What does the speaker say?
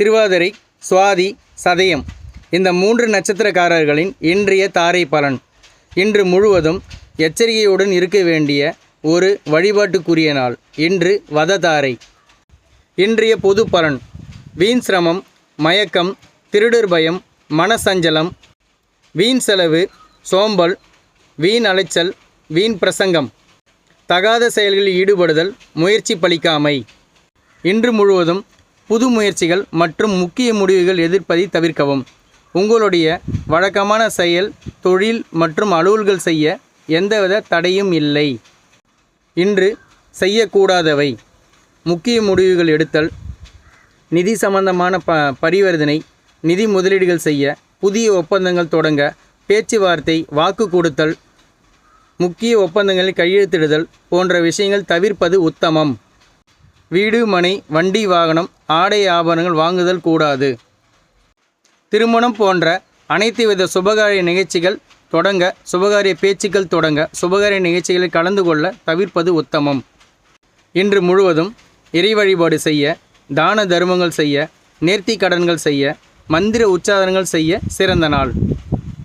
திருவாதிரை சுவாதி சதயம் இந்த மூன்று நட்சத்திரக்காரர்களின் இன்றைய தாரை பலன். இன்று முழுவதும் எச்சரிக்கையுடன் இருக்க வேண்டிய ஒரு வழிபாட்டுக்குரிய நாள். இன்று வததாரை இன்றைய பொது பலன். வீண் சிரமம் மயக்கம் திருடர் பயம் மனசஞ்சலம் வீண் செலவு சோம்பல் வீண் அலைச்சல் வீண் பிரசங்கம் தகாத செயல்களில் ஈடுபடுதல் முயற்சி பலிக்காமை. இன்று முழுவதும் புது முயற்சிகள் மற்றும் முக்கிய முடிவுகள் எதிர்ப்பதை தவிர்க்கவும். உங்களுடைய வழக்கமான செயல் தொழில் மற்றும் அலுவல்கள் செய்ய எந்தவித தடையும் இல்லை. இன்று செய்யக்கூடாதவை. முக்கிய முடிவுகள் எடுத்தல் நிதி சம்பந்தமான ப பரிவர்த்தனை நிதி முதலீடுகள் செய்ய புதிய ஒப்பந்தங்கள் தொடங்க பேச்சுவார்த்தை வாக்கு கொடுத்தல் முக்கிய ஒப்பந்தங்களில் கையெழுத்திடுதல் போன்ற விஷயங்கள் தவிர்ப்பது உத்தமம். வீடு மனை வண்டி வாகனம் ஆடை ஆபரணங்கள் வாங்குதல் கூடாது. திருமணம் போன்ற அனைத்து வித சுபகாரிய நிகழ்ச்சிகள் தொடங்க சுபகாரிய பேச்சுக்கள் தொடங்க சுபகாரிய நிகழ்ச்சிகளில் கலந்து கொள்ள தவிர்ப்பது உத்தமம். இன்று முழுவதும் இறை வழிபாடு செய்ய தான தர்மங்கள் செய்ய நேர்த்தி கடன்கள் செய்ய மந்திர உச்சாரணங்கள் செய்ய சிறந்த நாள்.